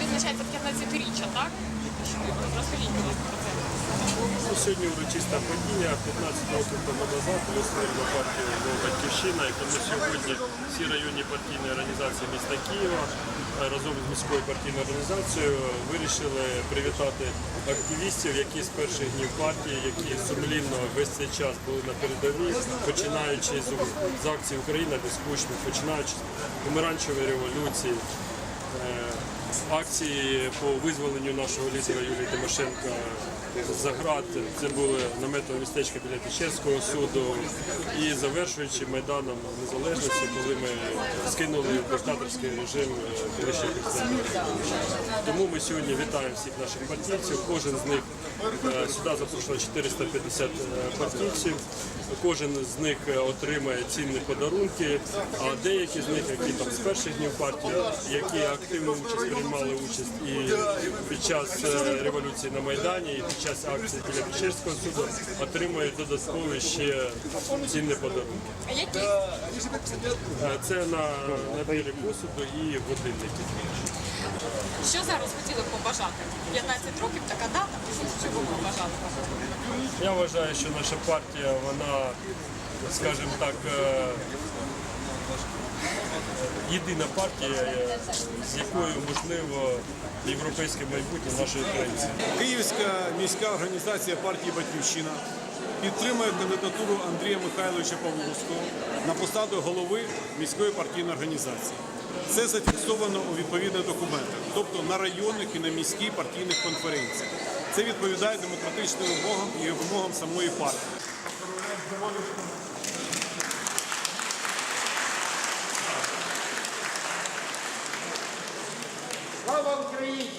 Визначається в 15-річчя, так? Розкажіть, будь ну, сьогодні урочиста подія, 15 років тому назад ми створили партію «Батьківщина», і тому сьогодні всі районні партійні організації міста Києва е, разом з міською партійною організацією вирішили привітати активістів, які з перших днів партії, які сумлінно весь цей час були на передовій, починаючи з, з акції Україна без кучми, починаючи з помаранчевої революції е, Акції по визволенню нашого лідера Юлії Тимошенка за град. Це були наметове містечко біля Печерського суду і завершуючи Майданом Незалежності, коли ми скинули диктаторський режим ближче. президента. Тому ми сьогодні вітаємо всіх наших партійців. Кожен з них е, сюди запрошено 450 партійців. Кожен з них е, отримає цінні подарунки, а деякі з них, які там з перших днів партії, які активну участь приймали участь і під час е, революції на Майдані, і під час акції біля Печерського суду, отримують додаткові ще цінні подарунки. Е, Це на набірі посуду і годинники. Що зараз хотіли б побажати? 15 років така дата. Що ви побажали? Я вважаю, що наша партія, вона, скажімо так, е, єдина партія, е, з якою можливо європейське майбутнє нашої країни. Київська міська організація партії Батьківщина підтримує кандидатуру Андрія Михайловича Павловського на посаду голови міської партійної організації. Це зафіксовано у відповідних документах, тобто на районних і на міських партійних конференціях. Це відповідає демократичним вимогам і вимогам самої партії. Слава Україні!